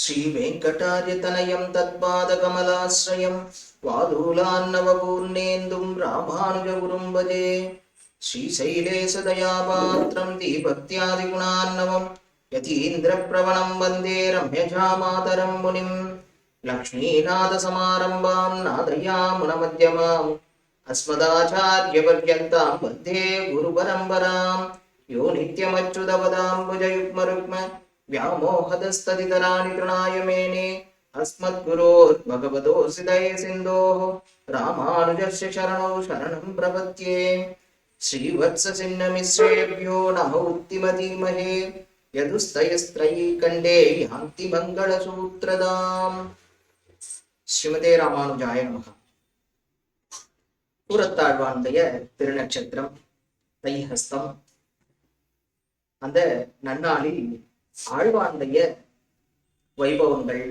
श्रीवेङ्कटार्यतनयं तत्पादकमलाश्रयं वादूलान्नवपूर्णेन्दुं रामानुजगुरुं भजे श्रीशैलेशदयापात्रं दीभक्त्यादिगुणान्नवं यतीन्द्रप्रवणं वन्दे रम्यजामातरं मुनिं लक्ष्मीनाथसमारम्भां नादयामुनमध्यमाम् अस्मदाचार्यपर्यन्तां वन्दे गुरुपरम्पराम् यो नित्यमच्युतपदाम्बुजयुग्मरुग्म व्यामोहदस्तदितराणि तृणाय मेने अस्मद्गुरोर्भगवतोऽसि दयसिन्धोः रामानुजस्य शरणौ शरणं प्रपद्ये श्रीवत्सचिह्नमिश्रेभ्यो नम उत्तिमधीमहे यदुस्तयस्त्रयी कण्डे यान्ति मङ्गलसूत्रदाम् ஸ்ரீமதே ராமானுஜாய நமக கூரத்தாழ்வானுடைய திருநட்சத்திரம் தைஹஸ்தம் அந்த நன்னாளில் ஆழ்வாருடைய வைபவங்கள்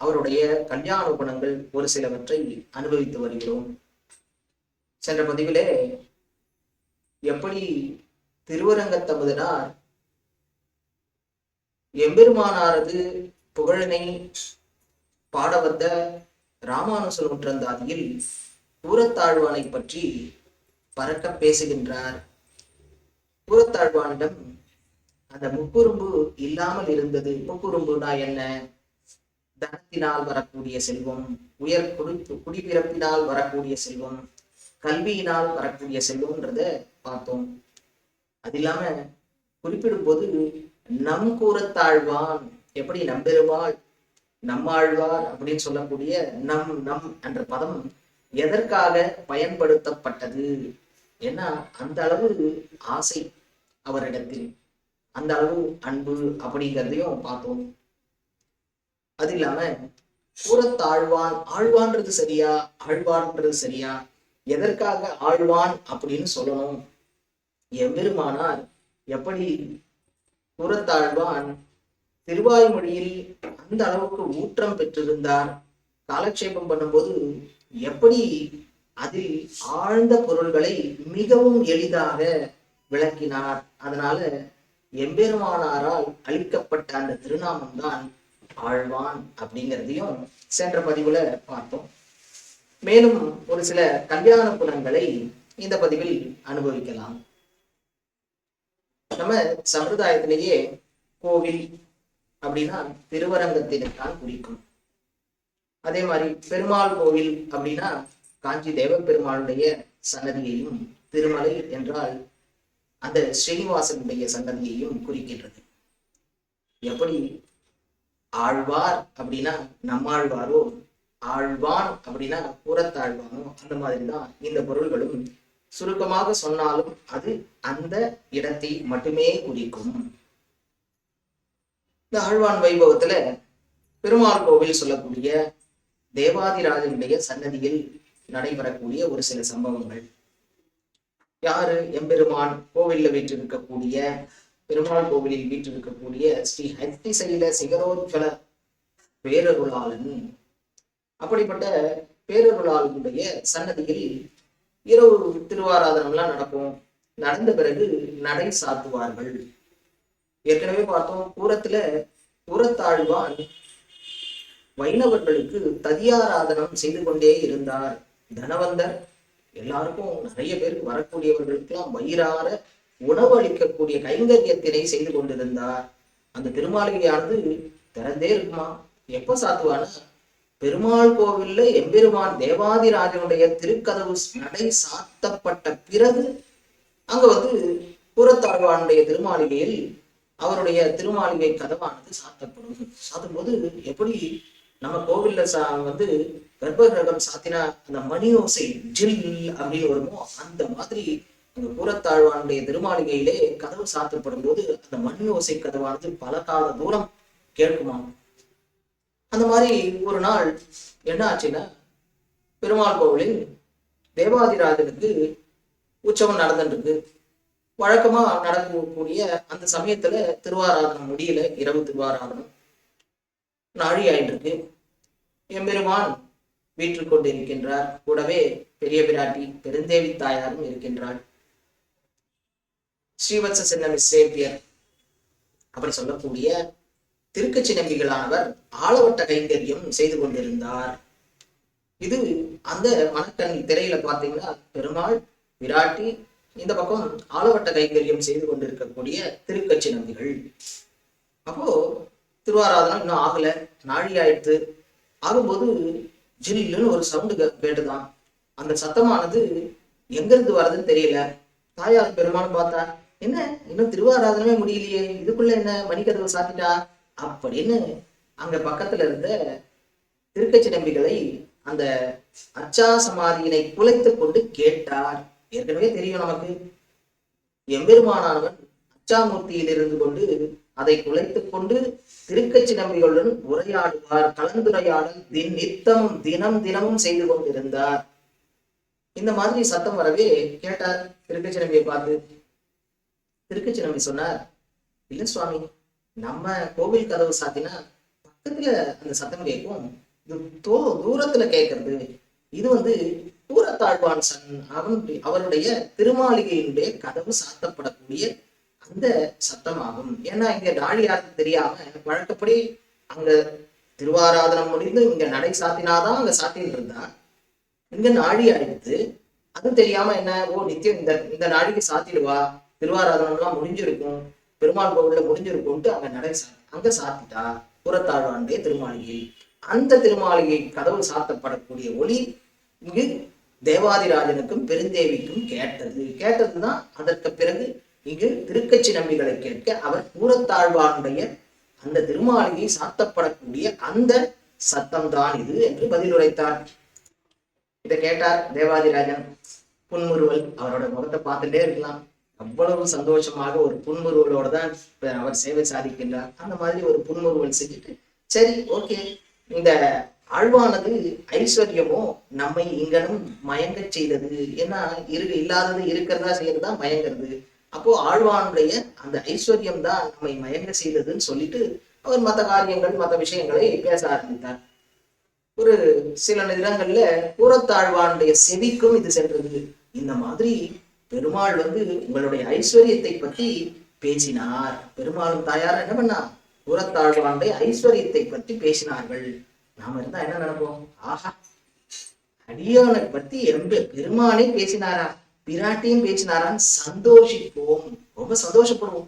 அவருடைய கல்யாண குணங்கள் ஒரு சிலவற்றை அனுபவித்து வருகிறோம். சென்ற பதிவிலே எப்படி திருவரங்கத்தமுதனார் எம்பெருமானாரது புகழனை பாட வந்த ராமானுச நூற்றந்தாதியில் கூரத்தாழ்வானை பற்றி பறக்க பேசுகின்றார். கூரத்தாழ்வானிடம் அந்த முக்குறும்பு இல்லாமல் இருந்தது. முக்குறும்புனா என்ன? தனத்தினால் வரக்கூடிய செல்வம் உயர் குடி குடிபிறப்பினால் வரக்கூடிய செல்வம் கல்வியினால் வரக்கூடிய செல்வம்ன்றத பார்த்தோம். அது இல்லாம குறிப்பிடும் போது நம் கூறத்தாழ்வான் எப்படி நம்பெருவாள் நம்மாழ்வார் அப்படின்னு சொல்லக்கூடிய நம் நம் என்ற பதம் எதற்காக பயன்படுத்தப்பட்டது? ஏன்னா அந்த அளவு ஆசை அவரிடத்தில். அந்த அளவு அன்பு அப்படிங்கிறதையும் பார்த்தோம். அது இல்லாம கூறத்தாழ்வான் ஆழ்வான்றது சரியா? ஆழ்வான்றது சரியா? எதற்காக ஆழ்வான்? அப்படின்னு சொல்லணும். எம்பெருமானார் எப்படி கூறத்தாழ்வான் திருவாய்மொழியில் அந்த அளவுக்கு ஊற்றம் பெற்றிருந்தார். காலக்ஷேபம் பண்ணும்போது எப்படி அதில் ஆழ்ந்த பொருள்களை மிகவும் எளிதாக விளக்கினார். அதனால எம்பெருமானாரால் அளிக்கப்பட்ட அந்த திருநாமம் தான் ஆழ்வான் அப்படிங்கிறதையும் சென்ற பதிவுல பார்த்தோம். மேலும் ஒரு சில கல்யாண குணங்களை இந்த பதிவில் அனுபவிக்கலாம். நம்ம சம்பிரதாயத்திலேயே கோவில் அப்படின்னா திருவரங்கத்தினைத்தான் குறிக்கும். அதே மாதிரி பெருமாள் கோவில் அப்படின்னா காஞ்சி தேவ பெருமாளுடைய சன்னதியையும் திருமலை என்றால் அந்த ஸ்ரீனிவாசனுடைய சங்கதியையும் குறிக்கின்றது. எப்படி? ஆழ்வார் அப்படின்னா நம்மாழ்வாரோ ஆழ்வான் அப்படின்னா புறத்தாழ்வானோ அந்த மாதிரிதான் இந்த பொருள்களும் சுருக்கமாக சொன்னாலும் அது அந்த இடத்தை மட்டுமே குறிக்கும். இந்த ஆழ்வான் வைபவத்துல பெருமாள் கோவில் சொல்லக்கூடிய தேவாதிராஜனுடைய சன்னதியில் நடைபெறக்கூடிய ஒரு சில சம்பவங்கள். யாரு? எம்பெருமான் கோவிலில் வீற்றிருக்கக்கூடிய பெருமாள் கோவிலில் வீற்றிருக்கக்கூடிய ஸ்ரீ ஹத்திசைல சிகரோஜ்வல பேரருளாளன். அப்படிப்பட்ட பேரருளாளனுடைய சன்னதியில் இரவு திருவாராதனம்லாம் நடக்கும். நடந்த பிறகு நடை சாத்துவார்கள். ஏற்கனவே பார்த்தோம் பூரத்துல புறத்தாழ்வான் வைணவர்களுக்கு ததியாராதனம் செய்து கொண்டே இருந்தார். தனவந்தர் எல்லாருக்கும் நிறைய பேருக்கு வரக்கூடியவர்களுக்கெல்லாம் வயிறார உணவு அளிக்கக்கூடிய கைங்கரியத்தினை செய்து கொண்டிருந்தார். அந்த திருமாளிகையானது திறந்தே இருக்குமா? எப்ப சாத்துவானா? பெருமாள் கோவில்ல எம்பெருமான் தேவாதிராஜனுடைய திருக்கதவு நடை சாத்தப்பட்ட பிறகு அங்க வந்து புறத்தாழ்வானுடைய திருமாளிகையில் அவருடைய திருமாளிகை கதவானது சாத்தப்படும் சாத்தும் போது எப்படி நம்ம கோவில்ல சா வந்து கர்ப்ப கிரகம் சாத்தினா அந்த மணி ஓசை ஜில் அப்படின்னு வருமோ அந்த மாதிரி அந்த கூரத்தாழ்வானுடைய திருமாளிகையிலே கதவு சாத்தப்படும் போது அந்த மணி ஓசை கதவானது பல கால தூரம் கேட்குமாம். அந்த மாதிரி ஒரு நாள் என்ன ஆச்சுன்னா பெருமாள் கோவிலில் தேவாதிராஜனுக்கு உற்சவம் நடந்துட்டு வழக்கமா நடக்கக்கூடிய அந்த சமயத்துல திருவாராதனம் முடியல இரவு திருவாராதனம் நாழி ஆயிட்டு இருக்கு எம்பெருமான் வீற்றில் கொண்டு இருக்கின்றார் கூடவே பெரிய பிராட்டி பெருந்தேவி தாயாரும் இருக்கின்றாள். ஸ்ரீவத்ச சின்ன மிஸ்ரேபியர் அப்படி சொல்லக்கூடிய திருக்கச்சி நம்பிகளானவர் ஆளவட்ட கைங்கரியம் செய்து கொண்டிருந்தார். இது அந்த மணக்கண் திரையில பாத்தீங்கன்னா பெருமாள் விராட்டி இந்த பக்கம் ஆளவட்ட கைங்கரியம் செய்து கொண்டிருக்கக்கூடிய திருக்கச்சி நம்பிகள் அப்போ திருவாராதனம் இன்னும் ஆகல. நாழி ஆயிடுத்து ஆகும்போது ஜில்லுன்னு ஒரு சவுண்டு கேட்டுதான். அந்த சத்தமானது எங்கிருந்து வர்றதுன்னு தெரியல. தாயார் பெருமானும் பார்த்தா என்ன? இன்னும் திருவாராதனமே முடியலையே. இதுக்குள்ள என்ன? மணிக்கதவை சாத்திட்டா? அப்படின்னு அங்க பக்கத்துல இருந்த திருக்கச்சி நம்பிகளை அந்த அச்சா சமாதியினை குலைத்து கொண்டு கேட்டார். ஏற்கனவே தெரியும் நமக்கு. எம்பெருமானானவன் அச்சாமூர்த்தியில் இருந்து கொண்டு அதை குலைத்துக் கொண்டு திருக்கச்சி நம்பிகளுடன் உரையாடுவார் கலந்துரையாடல் தின் நித்தம் தினம் தினமும் செய்து கொண்டிருந்தார். இந்த மாதிரி சத்தம் வரவே கேட்டார் திருக்கச்சி நம்பியை பார்த்து. திருக்கச்சி நம்பி சொன்னார் இல்ல சுவாமி நம்ம கோவில் கதவு சாத்தினா பக்கத்துல அந்த சத்தம் கேட்கும். இது தோ தூரத்துல கேட்கறது. இது வந்து பூரத்தாழ்வான் சன் அவன் அவருடைய திருமாளிகையினுடைய கதவு சாத்தப்படக்கூடிய அந்த சத்தமாகும். ஏன்னா இங்க நாழியாருக்கு தெரியாம வழக்கப்படி அங்க திருவாராதனம் முடிந்து இங்க நடை சாத்தினாதான் அங்க சாத்தின்னு இருந்தா. இங்க நாழி அடித்து அது தெரியாம என்ன? ஓ நித்தியம் இந்த இந்த நாழிக்கு சாத்திடுவா. திருவாராதனம் எல்லாம் முடிஞ்சிருக்கும். பெருமாள் கோவில்ல முடிஞ்சிருக்கும்ட்டு அங்க நடை சா அங்க சாத்திட்டா. புறத்தாழ்வாண்டே திருமாளிகை. அந்த திருமாளிகை கதவு சாத்தப்படக்கூடிய ஒளி இங்கு தேவாதிராஜனுக்கும் பெருந்தேவிக்கும் கேட்டது. கேட்டதுதான் அதற்கு பிறகு இங்கு திருக்கட்சி நம்பிகளை கேட்க அவர் கூறத்தாழ்வானுடைய அந்த திருமாளிகை சாத்தப்படக்கூடிய அந்த சத்தம் தான் இது என்று பதிலுரைத்தார். இதை கேட்டார் தேவாதிராஜன். புன்முறுவல் அவரோட முகத்தை பார்த்துட்டே இருக்கலாம். அவ்வளவு சந்தோஷமாக ஒரு புன்முறுவலோட தான் அவர் சேவை சாதிக்கின்றார். அந்த மாதிரி ஒரு புன்முறுவல் செஞ்சுட்டு சரி ஓகே இந்த ஆழ்வானது ஐஸ்வர்யமோ நம்மை இங்கனும் மயங்க செய்தது. ஏன்னா இரு இல்லாதது இருக்கிறதா செய்யறதா மயங்கிறது. அப்போ ஆழ்வானுடைய அந்த ஐஸ்வர்யம் தான் நம்மை மயங்க செய்ததுன்னு சொல்லிட்டு அவர் மற்ற காரியங்கள் மற்ற விஷயங்களை பேச ஆரம்பித்தார். ஒரு சில நேரங்கள்ல கூறத்தாழ்வானுடைய செவிக்கும் இது சென்றது. இந்த மாதிரி பெருமாள் வந்து உங்களுடைய ஐஸ்வர்யத்தை பத்தி பேசினார். பெருமாளும் தாயார் என்ன பண்ணா? கூறத்தாழ்வானுடைய ஐஸ்வர்யத்தை பற்றி பேசினார்கள். நாம இருந்தா என்ன நடப்போம் ஆஹா அடியோனை பத்தி எம்ப பெருமானே பேசினாரா? பிராட்டியும் பேசினாரான்னு சந்தோஷிப்போம். ரொம்ப சந்தோஷப்படுவோம்.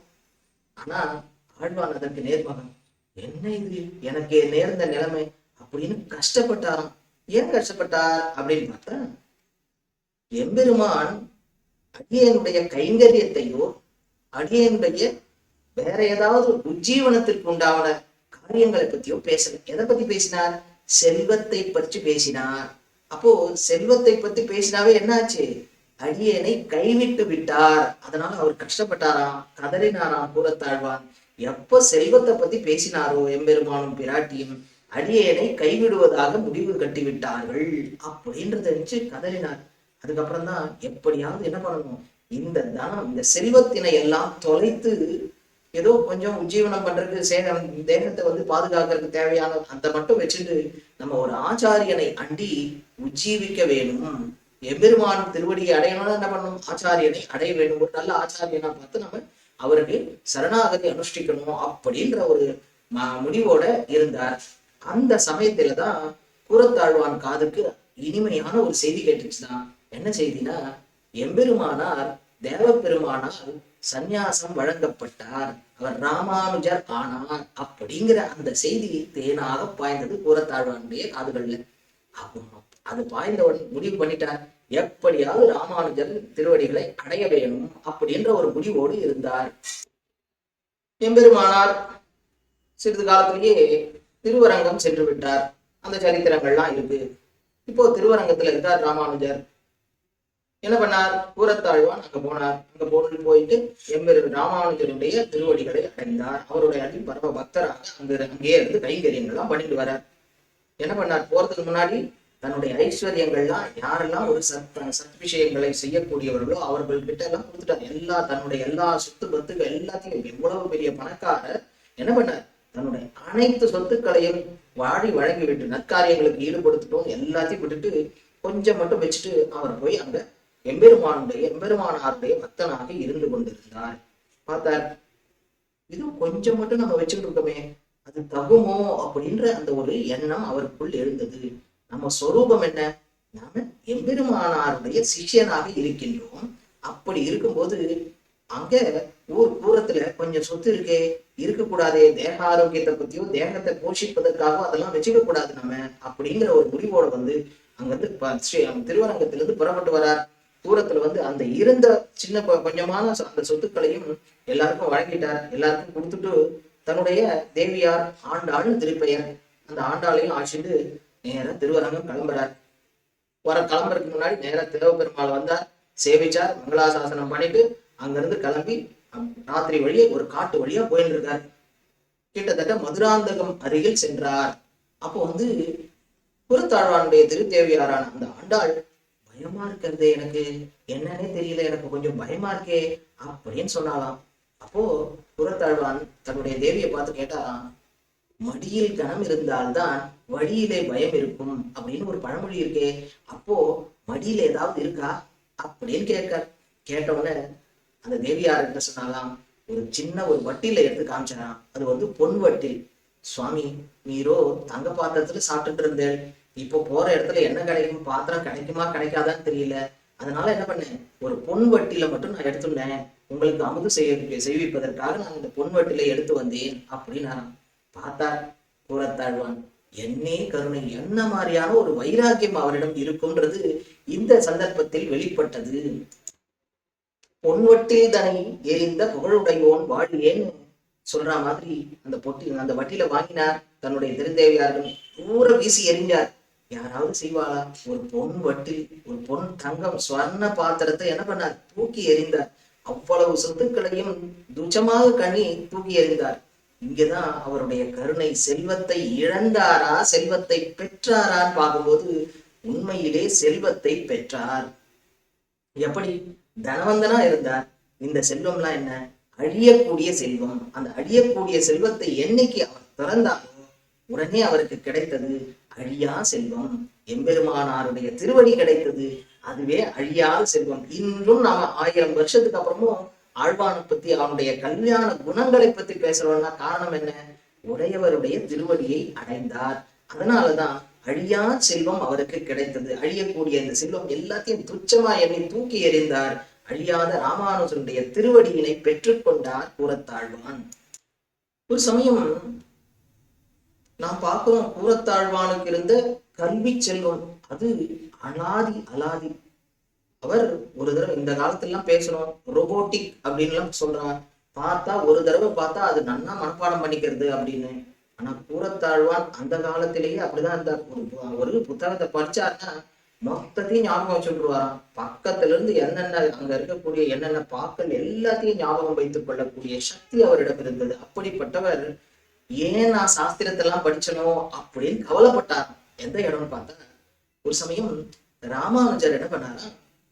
ஆனா ஆழ்வான் அதற்கு நேர்மகன் என்ன இது? எனக்கு நேர்ந்த நிலைமை. அப்படின்னு கஷ்டப்பட்டாராம். ஏன் கஷ்டப்பட்டார்? அப்படின்னு பார்த்தா எம்பெருமான் அடியனுடைய கைங்கரியத்தையோ அடியனுடைய வேற ஏதாவது உஜ்ஜீவனத்திற்கு உண்டான காரியங்களை பத்தியோ பேசல. எதை பத்தி பேசினார்? செல்வத்தை பற்றி பேசினார். அப்போ செல்வத்தை பத்தி பேசினாவே என்னாச்சு? அடியனை கைவிட்டு விட்டார். அதனால அவர் கஷ்டப்பட்டாராம் கதறினாராம் கூறத்தாழ்வான் எப்ப செல்வத்தை பத்தி பேசினாரோ எம்பெருமானும் பிராட்டியும் அடியேனை கைவிடுவதாக முடிவு கட்டி விட்டார்கள் அப்படின்றத நினைச்சு கதறினார். அதுக்கப்புறம் தான் எப்படியாவது என்ன பண்ணணும்? இந்த தனம் இந்த செல்வத்தினை எல்லாம் தொலைத்து ஏதோ கொஞ்சம் உஜ்ஜீவனம் பண்றதுக்கு சே தேகத்தை வந்து பாதுகாக்கிறதுக்கு தேவையான அந்த மட்டும் வச்சுட்டு நம்ம ஒரு ஆச்சாரியனை அண்டி உஜ்ஜீவிக்க வேணும். எம்பெருமான் திருவடியை அடையணும்னா என்ன பண்ணணும்? ஆச்சாரியனை அடைய வேணும் ஒரு நல்ல ஆச்சாரியனா பார்த்து நம்ம அவருக்கு சரணாகதி அனுஷ்டிக்கணும் அப்படின்ற ஒரு ம- முடிவோட இருந்தார். அந்த சமயத்துல தான் கூறத்தாழ்வான் காதுக்கு இனிமையான ஒரு செய்தி கேட்டுச்சுதான் என்ன செய்தினா எம்பெருமானார் தேவப்பெருமானார் சந்நியாசம் வழங்கப்பட்டார். அவர் ராமானுஜர் ஆனார். அப்படிங்கிற அந்த செய்தி தேனாக பாய்ந்தது கூறத்தாழ்வானுடைய காதுகள்ல. அப்போ அது பாய்ந்தவன் முடிவு பண்ணிட்டார் எப்படியாவது ராமானுஜன் திருவடிகளை அடைய வேணும் அப்படின்ற ஒரு முடிவோடு இருந்தார் எம்பெருமானார் சிறிது காலத்திலேயே திருவரங்கம் சென்று விட்டார். அந்த சரித்திரங்கள்லாம் இருக்கு. இப்போ திருவரங்கத்துல இருக்கார் ராமானுஜர். என்ன பண்ணார்? கூரத்தாழ்வான் அங்க போனார். அங்க போன போயிட்டு எம்பெரு ராமானுஜருடைய திருவடிகளை அடைந்தார். அவருடைய அடி பரம பக்தராக அங்க அங்கேயே இருந்து கைங்கரியங்கள்லாம் பண்ணிட்டு வரார் என்ன பண்ணார்? போறதுக்கு முன்னாடி தன்னுடைய ஐஸ்வர்யங்கள்லாம் யாரெல்லாம் ஒரு சத் சத் விஷயங்களை செய்யக்கூடியவர்களோ அவர்கள்கிட்ட எல்லாம் கொடுத்துட்டார் எல்லா தன்னுடைய எல்லா சொத்து பத்துகள் எல்லாத்தையும் எவ்வளவு பெரிய பணக்காரர் என்ன பண்ணார்? தன்னுடைய அனைத்து சொத்துக்களையும் வாழி வழங்கி விட்டு நற்காரியங்களுக்கு ஈடுபடுத்திட்டோம். எல்லாத்தையும் விட்டுட்டு கொஞ்சம் மட்டும் வச்சுட்டு அவர் போய் அங்க எம்பெருமானுடைய எம்பெருமானாருடைய பக்தனாக இருந்து கொண்டிருந்தார். பார்த்தார் இது கொஞ்சம் மட்டும் நம்ம வச்சுக்கிட்டு இருக்கோமே அது தகுமோ? அப்படின்ற அந்த ஒரு எண்ணம் அவருக்குள் எழுந்தது. நம்ம சொரூபம் என்ன? நாம எம்பெருமானாருடைய சிஷ்யனாக இருக்கின்றோம். அப்படி இருக்கும்போது அங்க ஊர் தூரத்துல கொஞ்சம் சொத்து இருக்கே இருக்கக்கூடாதே தேக ஆரோக்கியத்தை பத்தியோ தேகத்தை போஷிப்பதற்காகவோ அதெல்லாம் வச்சுக்க கூடாது நம்ம அப்படிங்கிற ஒரு முடிவோட வந்து அங்கிருந்து வந்து ப- ஸ்ரீ திருவரங்கத்திலிருந்து புறப்பட்டு வரார். தூரத்துல வந்து அந்த இருந்த சின்ன கொஞ்சமான சொ- அந்த சொத்துக்களையும் எல்லாருக்கும் வழங்கிட்டார். எல்லாருக்கும் கொடுத்துட்டு தன்னுடைய தேவியார் ஆண்டாளும் திருப்பெயர் அந்த ஆண்டாளையும் ஆட்சிட்டு நேரா திருவரங்கம் கிளம்புறார். வர கிளம்புறதுக்கு முன்னாடி நேரா தேவபெருமாள் வந்தார் சேவிச்சார் மங்களாசாசனம் பண்ணிட்டு அங்கிருந்து கிளம்பி ராத்திரி வழியே ஒரு காட்டு வழியா போயிட்டு இருக்கார் கிட்டத்தட்ட மதுராந்தகம் அருகில் சென்றார். அப்போ வந்து குருத்தாழ்வானுடைய திருத்தேவியாரான அந்த ஆண்டாள் பயமா இருக்கிறது எனக்கு. என்னன்னே தெரியல எனக்கு கொஞ்சம் பயமா இருக்கே அப்படின்னு சொன்னாலாம் அப்போ குரத்தாழ்வான் தன்னுடைய தேவியை பார்த்து கேட்டாராம் மடியில் கனம் இருந்தால்தான் வழியிலே பயம் இருக்கும் அப்படின்னு ஒரு பழமொழி இருக்கே. அப்போ மடியில ஏதாவது இருக்கா? அப்படின்னு கேட்க கேட்ட உடனே அந்த தேவியார் என்ன சொன்னாலாம் ஒரு சின்ன ஒரு வட்டில எடுத்து காமிச்சாராம். அது வந்து பொன் வட்டில் சுவாமி நீரோ தங்க பாத்திரத்துல சாப்பிட்டுட்டு இருந்தேன். இப்போ போற இடத்துல என்ன கிடைக்கும்? பாத்திரம் கிடைக்குமா கிடைக்காதான்னு தெரியல. அதனால என்ன பண்ணேன்? ஒரு பொன் வட்டில மட்டும் நான் எடுத்துட்டேன். உங்களுக்கு அமுது செய்ய செய்விப்பதற்காக நான் இந்த பொன் வட்டில எடுத்து வந்தேன் அப்படின்னு பார்த்தார் கூறத்தாழ்வான் என்னே கருணை என்ன மாதிரியான ஒரு வைராக்கியம் அவரிடம் இருக்கும்ன்றது இந்த சந்தர்ப்பத்தில் வெளிப்பட்டது. பொன்வட்டில் தனை எரிந்த புகழுடையோன் வாழியேன்னு சொல்ற மாதிரி அந்த பொட்டி அந்த வட்டியில வாங்கினார் தன்னுடைய திருந்தேவியார்கள் தூர வீசி எறிஞ்சார் யாராவது செய்வாளா? ஒரு பொன் வட்டில் ஒரு பொன் தங்கம் ஸ்வர்ண பாத்திரத்தை என்ன பண்ணார்? தூக்கி எறிந்தார். அவ்வளவு சொத்துக்களையும் துச்சமாக கண்ணி தூக்கி எறிந்தார். இங்கதான் அவருடைய கருணை செல்வத்தை இழந்தாரா செல்வத்தை பெற்றாரான்னு பார்க்கும்போது உண்மையிலே செல்வத்தை பெற்றார். எப்படி? தனவந்தனா இருந்தார். இந்த செல்வம்லாம் என்ன? அழியக்கூடிய செல்வம். அந்த அழியக்கூடிய செல்வத்தை என்னைக்கு அவர் திறந்தாரோ உடனே அவருக்கு கிடைத்தது அழியா செல்வம். எம்பெருமானாருடைய திருவடி கிடைத்தது அதுவே அழியாத செல்வம். இன்றும் நாம ஆயிரம் வருஷத்துக்கு அப்புறமும் ஆழ்வானை பத்தி அவனுடைய கல்யாண குணங்களை பத்தி பேசுறோம்னா காரணம் என்ன? உடையவருடைய திருவடியை அடைந்தார். அதனாலதான் அழியா செல்வம் அவருக்கு கிடைத்தது. அழியக்கூடிய இந்த செல்வம் எல்லாத்தையும் துச்சமா எண்ணி தூக்கி எறிந்தார். அழியாத ராமானுஜனுடைய திருவடியினை பெற்றுக்கொண்டார் கூறத்தாழ்வான் ஒரு சமயம் நாம் பார்க்கிறோம் கூறத்தாழ்வானுக்கு இருந்த கல்வி செல்வம் அது அலாதி அலாதி அவர் ஒரு தடவை இந்த காலத்துல எல்லாம் பேசணும் ரோபோட்டிக் அப்படின்னு எல்லாம் சொல்றான் பார்த்தா ஒரு தடவை பார்த்தா அது நன்னா மனப்பாடம் பண்ணிக்கிறது அப்படின்னு. ஆனா கூறத்தாழ்வான் அந்த காலத்திலேயே அப்படிதான் இருந்தார். ஒரு புத்தகத்தை படிச்சாருன்னா மொத்தத்தையும் ஞாபகம் வச்சுட்டுருவாராம் பக்கத்துல இருந்து என்னென்ன அங்க இருக்கக்கூடிய என்னென்ன பாக்கள் எல்லாத்தையும் ஞாபகம் வைத்துக் கொள்ளக்கூடிய சக்தி அவரிடம் இருந்தது. அப்படிப்பட்டவர் ஏன் நான் சாஸ்திரத்தெல்லாம் படிச்சனோ? அப்படின்னு கவலைப்பட்டார் எந்த இடம்னு பார்த்தா ஒரு சமயம் ராமானுஜர் என்ன பண்ணாரா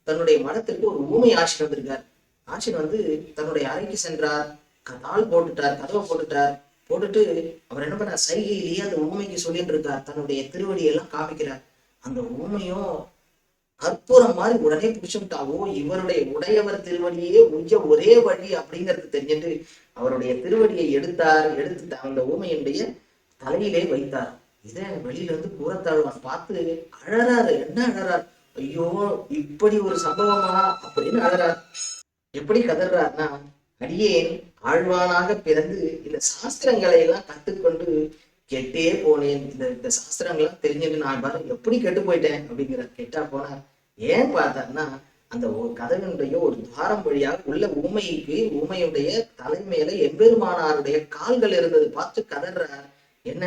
தன்னுடைய மனத்திற்கு ஒரு ஊமை ஆட்சி வந்திருக்கார் ஆட்சி வந்து தன்னுடைய அறைக்கு சென்றார். கதால் போட்டுட்டார் கதவை போட்டுட்டார். போட்டுட்டு அவர் என்ன பண்ணார்? சைகையிலேயே அந்த ஊமைக்கு சொல்லிட்டு இருக்கார். தன்னுடைய திருவடியெல்லாம் காமிக்கிறார். அந்த ஊமையும் கற்பூரம் மாதிரி உடனே பிடிச்சுட்டா ஓ இவருடைய உடையவர் திருவடியே உஞ்ச ஒரே வழி அப்படிங்கிறது தெரிஞ்சுட்டு அவருடைய திருவடியை எடுத்தார். எடுத்து அந்த ஊமையினுடைய தலையிலே வைத்தார். இதை வெளியில இருந்து கூறத்தாழ்வான் பார்த்து அழறாரு. என்ன அழறாரு? ஐயோ இப்படி ஒரு சம்பவமா? அப்படின்னு அழறார் எப்படி கதறார்னா அடியேன் ஆழ்வானாக பிறந்து இந்த சாஸ்திரங்களை எல்லாம் கத்துக்கொண்டு கெட்டே போனேன். இந்த இந்த சாஸ்திரங்கள்லாம் தெரிஞ்சுட்டு நான் பாரு எப்படி கெட்டு போயிட்டேன் அப்படிங்கிற கெட்டா போனார். ஏன் பார்த்தாருன்னா அந்த ஒரு கதவினுடைய ஒரு துவாரம் வழியாக உள்ள ஊமைக்கு ஊமையுடைய தலைமையில எம்பெருமானாருடைய கால்கள் இருந்தது. பார்த்து கதறார். என்ன?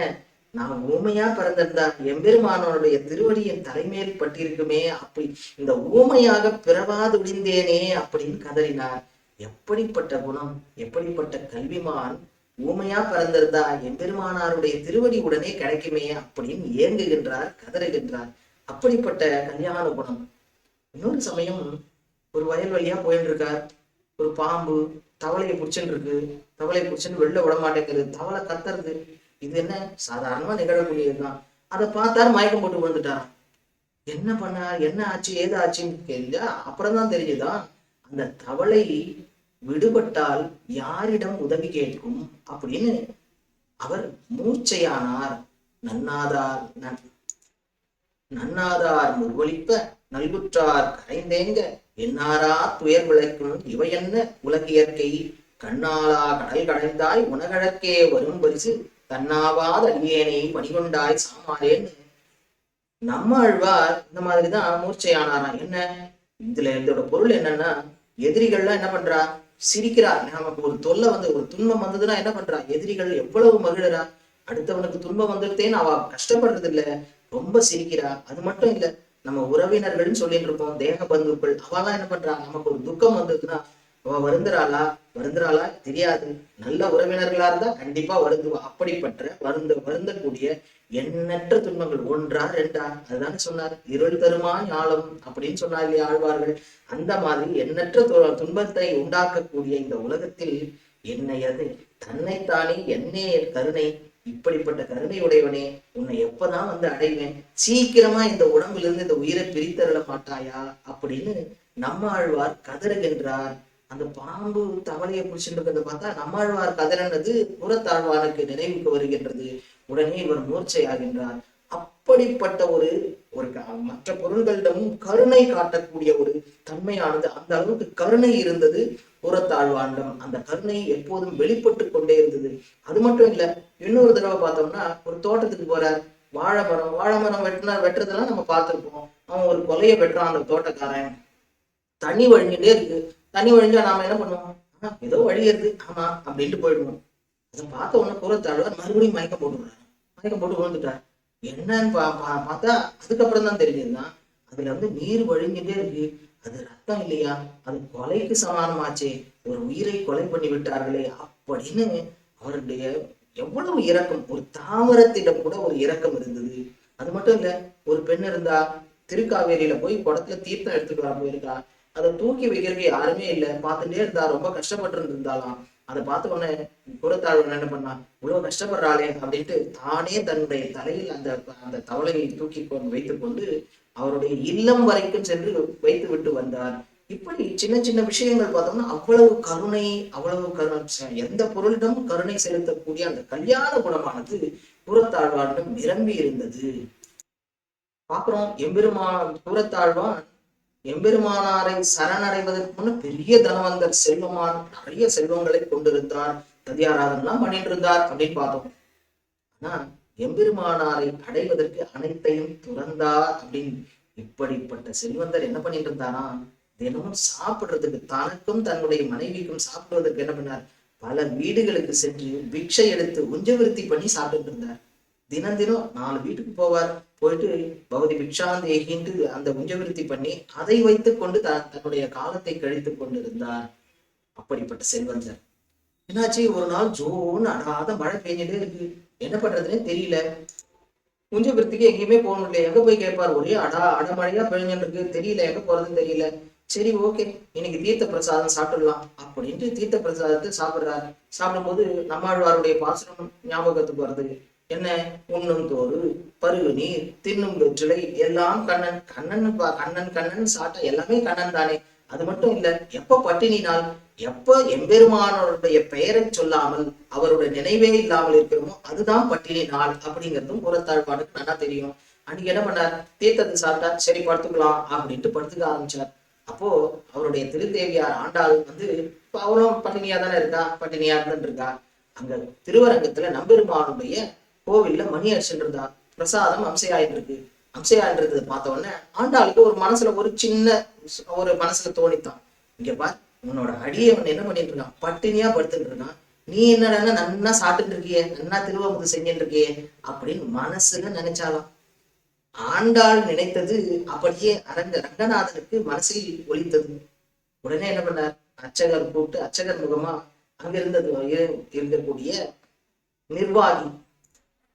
நான் ஊமையா பிறந்திருந்தா எம்பெருமானோருடைய திருவடியின் என் தலைமையில் பட்டிருக்குமே அப்படி இந்த ஊமையாக பிறவாது விடிந்தேனே அப்படின்னு கதறினார். எப்படிப்பட்ட குணம் எப்படிப்பட்ட கல்விமான் ஊமையா பிறந்திருந்தா எம்பெருமானாருடைய திருவடி உடனே கிடைக்குமே அப்படின்னு ஏங்குகின்றார் கதறுகின்றார். அப்படிப்பட்ட கல்யாண குணம். இன்னொரு சமயம் ஒரு வயல் வழியா போயிட்டு இருக்கார் ஒரு பாம்பு தவளையை பிடிச்சுன்னு இருக்கு தவளையை பிடிச்சுன்னு வெளில விட மாட்டேங்குது தவளை கத்துறது. இது என்ன? சாதாரணமா நிகழக்கூடியதுதான். அதை பார்த்தாரு மயக்கம் போட்டு விழுந்துட்டாராம் என்ன பண்ணார் என்ன ஆச்சு? ஏது ஆச்சுன்னு கேள்வியா அப்புறம் தான் தெரிஞ்சுதான் அந்த தவளை விடுபட்டால் யாரிடம் உதவி கேட்கும் அப்படின்னு அவர் மூர்ச்சையானார். நன்னாதார் நன்- நன்னாதார் முருவளிப்ப நல்குற்றார் கரைந்தேங்க என்னாரா துயர் விளைக்கும்? உலக உலகியற்கை. கண்ணாலா கடல் கடைந்தாய் உனகழக்கே வரும் பரிசு. தன்னாவாத அடியேனை பணிகொண்டாய் சாமாரேன்னு நம்ம ஆழ்வார் இந்த மாதிரிதான் மூர்ச்சையானாராம். என்ன? இதுல இதோட பொருள் என்னன்னா எதிரிகள்லாம் என்ன பண்றா? சிரிக்கிறா நமக்கு ஒரு தொல்லை வந்து ஒரு துன்பம் வந்ததுன்னா என்ன பண்றா? எதிரிகள் எவ்வளவு மகிழறா அடுத்தவனுக்கு துன்பம் வந்துட்டேன்னு அவ கஷ்டப்படுறது இல்ல ரொம்ப சிரிக்கிறா அது மட்டும் இல்ல நம்ம உறவினர்கள்னு சொல்லிட்டு இருப்போம். தேக பந்துக்கள். அவெல்லாம் என்ன பண்றா? நமக்கு ஒரு துக்கம் வந்ததுன்னா அவ வருந்துறாளா? வருந்துறாளா? தெரியாது. நல்ல உறவினர்களா இருந்தா கண்டிப்பா வருந்துவா. அப்படிப்பட்ட வருந்த வருந்தக்கூடிய எண்ணற்ற துன்பங்கள். ஒன்றா ரெண்டா? அதுதான் சொன்னார். இருள் தருமா ஞாலம் அப்படின்னு சொன்னார் இல்லையா ஆழ்வார்கள். அந்த மாதிரி எண்ணற்ற து- துன்பத்தை உண்டாக்கக்கூடிய இந்த உலகத்தில் என்னை அது? தன்னைத்தானே என்னே என் கருணை இப்படிப்பட்ட கருணை உடையவனே உன்னை எப்பதான் வந்து அடைவேன்? சீக்கிரமா இந்த உடம்புல இருந்து இந்த உயிரை பிரித்தரல மாட்டாயா? அப்படின்னு நம்ம ஆழ்வார் கதறுகின்றார். அந்த பாம்பு தவளையை பிடிச்சிட்டு இருக்கிறத பார்த்தா நம்மாழ்வார் கதறினது புறத்தாழ்வானுக்கு நினைவுக்கு வருகின்றது. உடனே இவர் மூர்ச்சையாகின்றார் அப்படிப்பட்ட ஒரு ஒரு க- மற்ற பொருள்களிடமும் கருணை காட்டக்கூடிய ஒரு தன்மையானது அந்த அளவுக்கு கருணை இருந்தது புறத்தாழ்வாண்டம் அந்த கருணை எப்போதும் வெளிப்பட்டு கொண்டே இருந்தது. அது மட்டும் இல்ல இன்னொரு தடவை பார்த்தோம்னா ஒரு தோட்டத்துக்கு போறார். வாழை மரம் வாழை மரம் வெட்டினா வெட்டுறதெல்லாம் நம்ம பார்த்துருப்போம். அவன் ஒரு கொலையை வெட்டுறான் அந்த தோட்டக்காரன். தண்ணி வழிஞ்சுட்டே இருக்கு. தண்ணி வழிஞ்சா நாம என்ன பண்ணுவோம்? ஆ, ஏதோ வழியறது ஆமா அப்படின்ட்டு போயிடுவோம். அதை பார்த்த உடனே புறத்தாழ்வார் மறுபடியும் மயக்கம் போட்டுறாரு மயக்கம் போட்டு விழுந்துட்டார். என்னன்னு பா பார்த்தா அதுக்கப்புறம் தான் தெரிஞ்சதுதான் அதுல வந்து நீர் வழிஞ்சுட்டே இருக்கு. அது ரத்தம் இல்லையா? அது கொலைக்கு சமானமாச்சே. ஒரு உயிரை கொலை பண்ணி விட்டார்களே அப்படின்னு அவருடைய எவ்வளவு இரக்கம். ஒரு தாவரத்திடம் கூட ஒரு இரக்கம் இருந்தது. அது மட்டும் இல்ல ஒரு பெண் இருந்தா திருக்காவேரியில போய் குடத்துல தீர்த்தம் எடுத்துட்டு வர போயிருக்கா. அதை தூக்கி வைக்கிறதுக்கு யாருமே இல்லை. பார்த்துட்டே இருந்தா ரொம்ப கஷ்டப்பட்டு இருந்தாலாம் அதை பார்த்த உடனே புறத்தாழ்வன் என்ன பண்ணா? இவ்வளவு கஷ்டப்படுறாளே அப்படின்ட்டு தானே தன்னுடைய தலையில் அந்த அந்த தவளையை தூக்கி கொண்டு வைத்துக் கொண்டு அவருடைய இல்லம் வரைக்கும் சென்று வைத்து விட்டு வந்தார். இப்படி சின்ன சின்ன விஷயங்கள் பார்த்தோம்னா அவ்வளவு கருணை அவ்வளவு கருணை. எந்த பொருளிடமும் கருணை செலுத்தக்கூடிய அந்த கல்யாண குணமானது புறத்தாழ்வானிடம் நிரம்பி இருந்தது. பார்க்கிறோம் எம்பெருமான் புறத்தாழ்வான் எம்பெருமானாரை சரணடைவதற்கு முன்ன பெரிய தனவந்தர் செல்வமான் நிறைய செல்வங்களை கொண்டிருந்தார். ததியாராதனெல்லாம் பண்ணிட்டு இருந்தார் அப்படின்னு பார்த்தோம். ஆனா எம்பெருமானாரை அடைவதற்கு அனைத்தையும் துறந்தார் அப்படின்னு இப்படிப்பட்ட செல்வந்தர் என்ன பண்ணிட்டு இருந்தாரா? தினமும் சாப்பிடுறதுக்கு தனக்கும் தன்னுடைய மனைவிக்கும் சாப்பிடுவதற்கு என்ன பண்ணார்? பல வீடுகளுக்கு சென்று பிக்ஷை எடுத்து உஞ்சவிருத்தி பண்ணி சாப்பிட்டு இருந்தார். தினம் தினம் நாலு வீட்டுக்கு போவார். போயிட்டு பகுதி பிக்ஷாந்தேகின்று அந்த உஞ்சவிருத்தி பண்ணி அதை வைத்துக் கொண்டு த தன்னுடைய காலத்தை கழித்து கொண்டிருந்தார். அப்படிப்பட்ட செல்வந்தர். என்னாச்சு? ஒரு நாள் ஜோன்னு அடாத மழை பெஞ்சிட்டே இருக்கு. என்ன பண்றதுன்னு தெரியல. உஞ்சவிருத்திக்கு எங்கேயுமே போகணும் இல்லை எங்க போய் கேட்பார்? ஒரே அடா அடமழையா பெஞ்சுட்டு இருக்கு. தெரியல எங்க போறதுன்னு தெரியல. சரி ஓகே. இன்னைக்கு தீர்த்த பிரசாதம் சாப்பிடலாம். அப்படின்ட்டு தீர்த்த பிரசாதத்தை சாப்பிடுறாரு. சாப்பிடும்போது நம்மாழ்வாருடைய பாசனம் ஞாபகத்துக்கு வருது. என்ன? உண்ணும் தோறு பருகு நீர் தின்னும் வெற்றிலை எல்லாம் கண்ணன் கண்ணன் பா- கண்ணன் கண்ணன் சாப்பிட்ட எல்லாமே கண்ணன் தானே. அது மட்டும் இல்ல எப்ப பட்டினி நாள் எப்ப எம்பெருமானோருடைய பெயரை சொல்லாமல் அவருடைய நினைவே இல்லாமல் இருக்கிறோமோ அதுதான் பட்டினி நாள் அப்படிங்கிறதும் புறத்தாழ்வானுக்கு நல்லா தெரியும். அன்னைக்கு என்ன பண்ணார்? தீர்த்தத்தை சாப்பிட்டா சரி படுத்துக்கலாம் அப்படின்ட்டு படுத்துக்க ஆரம்பிச்சார். அப்போ அவருடைய திருத்தேவியார் ஆண்டாள் வந்து இப்போ அவளும் பட்டினியா தானே இருக்கா? பட்டினியா இருந்துட்டு இருக்கா? அங்க திருவரங்கத்துல நம்பெருமானுடைய கோவில்ல மணி அடிச்சுட்டு இருந்தா பிரசாதம் அம்சையாயிட்டு இருக்கு அம்சையான்றது பார்த்த உடனே ஆண்டாளுக்கு ஒரு மனசுல ஒரு சின்ன ஒரு மனசுல தோணித்தான். இங்க பார் உன்னோட அடியவன் என்ன பண்ணிட்டு இருக்கான்? பட்டினியா படுத்துட்டு இருக்கான். நீ என்னடா நன்னா சாப்பிட்டுட்டு இருக்கியே நன்னா திருவாமுது செஞ்சுட்டு இருக்கியே அப்படின்னு மனசுல நினைச்சாலாம் ஆண்டாள் நினைத்தது அப்படியே அரங்க ரங்கநாதனுக்கு மனசில் ஒலித்தது. உடனே என்ன பண்ணார்? அர்ச்சகர் கூப்பிட்டு அர்ச்சகர் முகமா அங்கிருந்தது இருக்கக்கூடிய நிர்வாகி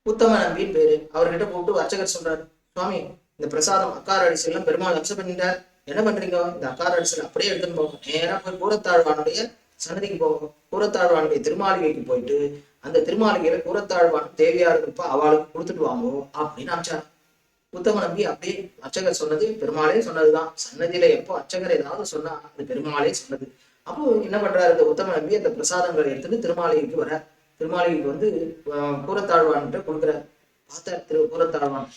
உத்தம நம்பின்னு பேரு. அவர்கிட்ட கூப்பிட்டு அர்ச்சகர் சொல்றாரு சுவாமி இந்த பிரசாதம் அக்கார எல்லாம் பெருமாள் அம்சம் பண்ணிட்டார். என்ன பண்றீங்க? இந்த அக்கார அடிசல் அப்படியே எடுத்துன்னு போகும் நேரா போய் கூரத்தாழ்வானுடைய சன்னதிக்கு போகும் கூரத்தாழ்வானுடைய திருமாளிகைக்கு போயிட்டு அந்த திருமாளிகையில கூரத்தாழ்வான் தேவையார் இருப்பா அவளுக்கு கொடுத்துட்டு வாங்கோ அப்படின்னு அமிச்சார் உத்தம நம்பி அப்படியே அர்ச்சகர் சொன்னது பெருமாளே சொன்னதுதான். சன்னதியில எப்போ அர்ச்சகர் ஏதாவது சொன்னா அது பெருமாளே சொன்னது. அப்போ என்ன பண்றாரு இந்த உத்தம நம்பி அந்த பிரசாதங்களை எடுத்துட்டு திருமாளிகைக்கு வர திருமாளிகைக்கு வந்து அஹ், கூரத்தாழ்வான்கிட்ட கொடுக்குற பார்த்தார் திரு கூரத்தாழ்வான்.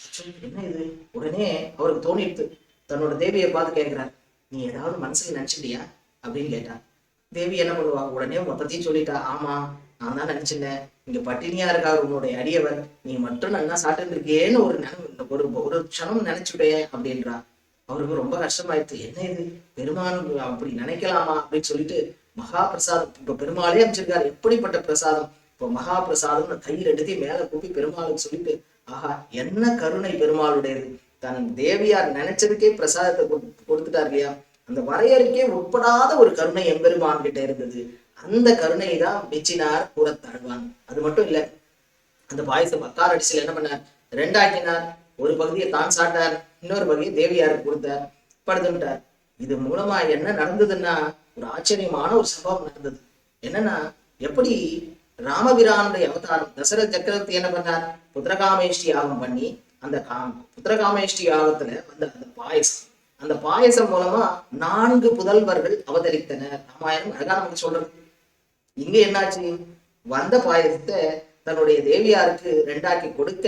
என்ன இது? உடனே அவருக்கு தோணிடுத்து தன்னோட தேவியை பார்த்து கேட்கிறார் நீ ஏதாவது மனசுக்கு நினைச்சிட்டியா? அப்படின்னு கேட்டான் தேவி என்ன பண்ணுவா? உடனே மொத்தத்தையும் சொல்லிட்டா ஆமா நான் தான் நினைச்சிருந்தேன். இங்க பட்டினியா இருக்கா உன்னுடைய அடியவர். நீ மட்டும் நல்லா சாப்பிட்டு இருக்கியேன்னு ஒரு ஒரு ஒரு க்ஷணம் நினைச்சுட்டே அப்படின்றா. அவருக்கு ரொம்ப கஷ்டமாயிடுச்சு என்ன இது? பெருமான் அப்படி நினைக்கலாமா? அப்படின்னு சொல்லிட்டு மகா பிரசாதம் இப்ப பெருமாளே அமைச்சிருக்காரு எப்படிப்பட்ட பிரசாதம்? இப்போ மகா பிரசாதம்னு கையில் எடுத்து மேல கூப்பி பெருமாளுக்கு சொல்லிட்டு ஆஹா என்ன கருணை பெருமாளுடையது? தன் தேவியார் நினைச்சதுக்கே பிரசாதத்தை கொடுத்துட்டார் இல்லையா? அந்த வரையறைக்கே உட்படாத ஒரு கருணை எம்பெருமான் கிட்ட இருந்தது. அந்த கருணை தான் மெச்சினார் கூறத்தாழ்வான் அது மட்டும் இல்ல அந்த பாயசம் பக்கார் அடிச்சுல என்ன பண்ணார்? ரெண்டாக்கினார். ஒரு பகுதியை தான் சாட்டார் இன்னொரு பகுதியை தேவியாருக்கு கொடுத்தார். படுத்துட்டார் இது மூலமா என்ன நடந்ததுன்னா ஒரு ஆச்சரியமான ஒரு சம்பவம் நடந்தது. என்னன்னா எப்படி ராமபிரானுடைய அவதாரம் தசரத சக்கரவர்த்தி என்ன பண்ணார்? புத்திரகாமேஷ்டி யாகம் பண்ணி அந்த காம் புத்திரகாமேஷ்டி யாகத்துல வந்த அந்த பாயசம் அந்த பாயசம் மூலமா நான்கு புதல்வர்கள் அவதரித்தனர். ராமாயணம் அழகா நமக்கு சொல்றது. இங்க என்னாச்சு? வந்த பாயசத்தை தன்னுடைய தேவியாருக்கு ரெண்டாக்கி கொடுக்க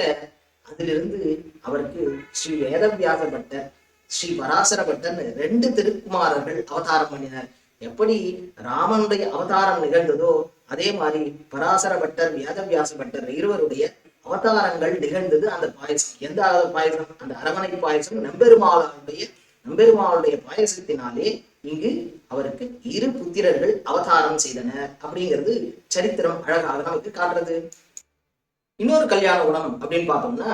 அதிலிருந்து அவருக்கு ஸ்ரீ வேதவியாச பட்டர் ஸ்ரீ பராசர பட்டர்னு ரெண்டு திருக்குமாரர்கள் அவதாரம் பண்ணினர். எப்படி ராமனுடைய அவதாரம் நிகழ்ந்ததோ அதே மாதிரி பராசர பட்டர் வேதவியாச பட்டர் இருவருடைய அவதாரங்கள் நிகழ்ந்தது அந்த பாயசம். எந்த பாயசம்? அந்த அரவணை பாயசம் நம்பெருமாளுடைய நம்பெருமாளுடைய பாயசத்தினாலே இங்கு அவருக்கு இரு புத்திரர்கள் அவதாரம் செய்தனர். அப்படிங்கிறது சரித்திரம் அழகாக நமக்கு காட்டுறது. இன்னொரு கல்யாண குணம் அப்படின்னு பார்த்தோம்னா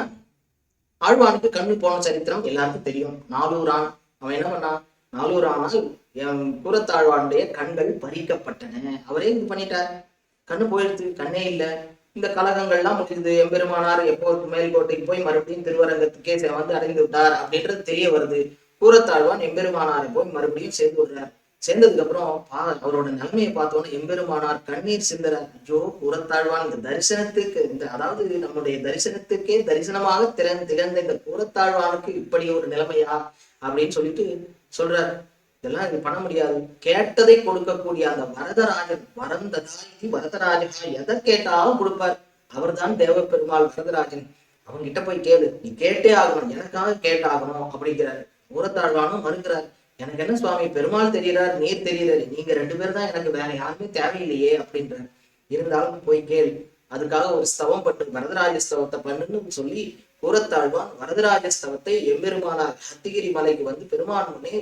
ஆழ்வானுக்கு கண்ணு போன சரித்திரம் எல்லாருக்கும் தெரியும். நாலூரான். அவன் என்ன பண்ணான்? நாலூரானால் என் கூரத்தாழ்வானுடைய கண்கள் பறிக்கப்பட்டன. அவரே இது பண்ணிட்டார். கண்ணு போயிடுச்சு கண்ணே இல்லை. இந்த கலகங்கள்லாம் முடிஞ்சது. எம்பெருமானார் எப்போ மேல்கோட்டைக்கு போய் மறுபடியும் திருவரங்கத்துக்கே வந்து அடைந்து விட்டார் அப்படின்றது தெரிய வருது. கூரத்தாழ்வான் எம்பெருமானாரை போய் மறுபடியும் சேர்ந்து விடுறார். சேர்ந்ததுக்கு அப்புறம் பா- அவரோட நிலைமையை பார்த்தோன்னு எம்பெருமானார் கண்ணீர் சிந்தறார் ஐயோ கூரத்தாழ்வான் இந்த தரிசனத்துக்கு இந்த அதாவது நம்முடைய தரிசனத்துக்கே தரிசனமாக திறன் திகழ்ந்த இந்த கூரத்தாழ்வானுக்கு இப்படி ஒரு நிலைமையா அப்படின்னு சொல்லிட்டு சொல்றாரு. இதெல்லாம் இது பண்ண முடியாது. கேட்டதை கொடுக்கக்கூடிய அந்த வரதராஜன் வரந்ததாயி வரதராஜனா எதை கேட்டாலும் கொடுப்பார். அவர்தான் தேவ பெருமாள் வரதராஜன். அவங்கிட்ட போய் கேளு. நீ கேட்டே ஆகணும். எனக்காக கேட்டாகணும் அப்படிங்கிறார். ஊரத்தாழ்வானும் மறுக்கிறார் எனக்கு என்ன சுவாமி பெருமாள் தெரியறார் நீர் தெரியறாரு நீங்க ரெண்டு பேரும் தான் எனக்கு வேற யாருமே தேவையில்லையே அப்படின்றார். இருந்தாலும் போய் கேள். அதுக்காக ஒரு ஸ்தவம் பண்ணு. வரதராஜ ஸ்தவத்தை பண்ணுன்னு சொல்லி கூரத்தாழ்வான் வரதராஜ ஸ்தவத்தை எம்பெருமானார் ஹத்திகிரி மலைக்கு வந்து பெருமான் முன்னே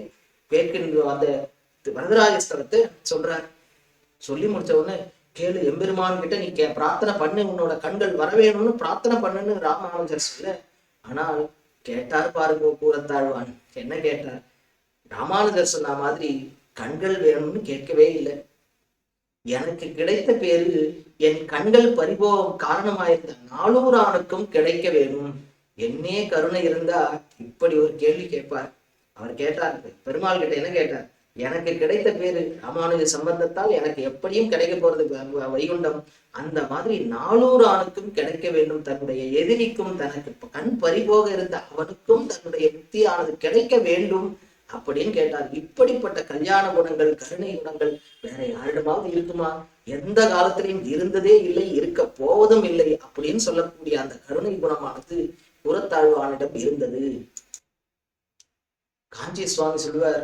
கேட்கின்ற அந்த வரதராஜ ஸ்தலத்தை சொல்றார். சொல்லி முடிச்ச உடனே கேளு எம்பெருமான் கிட்ட நீ கே பிரார்த்தனை பண்ணு உன்னோட கண்கள் வரவேணும்னு பிரார்த்தனை பண்ணுன்னு ராமானுஜர் சொல்ல ஆனால் கேட்டார் பாருங்க கூறத்தாழ்வான் என்ன கேட்டார்? ராமானுஜர் சொன்ன மாதிரி கண்கள் வேணும்னு கேட்கவே இல்லை. எனக்கு கிடைத்த பேரு என் கண்கள் பரிபோகம் காரணமாயிருந்த நாளூரானுக்கும் கிடைக்க வேணும். என்னே கருணை இருந்தா இப்படி ஒரு கேள்வி கேட்பார். அவர் கேட்டார் பெருமாள் கிட்ட என்ன கேட்டார்? எனக்கு கிடைத்த பேரு ராமானுஜ சம்பந்தத்தால் எனக்கு எப்படியும் கிடைக்க போறது வைகுண்டம். அந்த மாதிரி நானூறு ஆணுக்கும் கிடைக்க வேண்டும். தன்னுடைய எதிரிக்கும் தனக்கு கண் பறிபோக இருந்த அவனுக்கும் தன்னுடைய முக்தியானது கிடைக்க வேண்டும். அப்படின்னு கேட்டார். இப்படிப்பட்ட கல்யாண குணங்கள் கருணை குணங்கள் வேற யாரிடமாவது இருக்குமா? எந்த காலத்திலையும் இருந்ததே இல்லை இருக்க போவதும் இல்லை அப்படின்னு சொல்லக்கூடிய அந்த கருணை குணமானது புறத்தாழ்வானிடம் இருந்தது. காஞ்சி சுவாமி சொல்லுவார்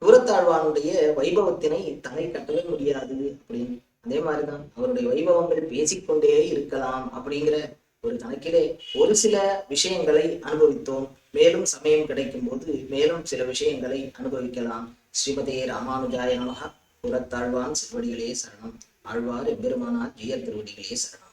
புறத்தாழ்வானுடைய வைபவத்தினை தலை கட்டவே முடியாது அப்படின்னு. அதே மாதிரிதான் அவருடைய வைபவங்கள் பேசிக்கொண்டே இருக்கலாம் அப்படிங்கிற ஒரு கணக்கிலே ஒரு சில விஷயங்களை அனுபவித்தோம். மேலும் சமயம் கிடைக்கும் போது மேலும் சில விஷயங்களை அனுபவிக்கலாம். ஸ்ரீமதே ராமானுஜாய நமக புறத்தாழ்வான் சிறுவடிகளே சரணம். ஆழ்வார் எம்பெருமானார் ஜெயர் திருவடிகளே சரணம்.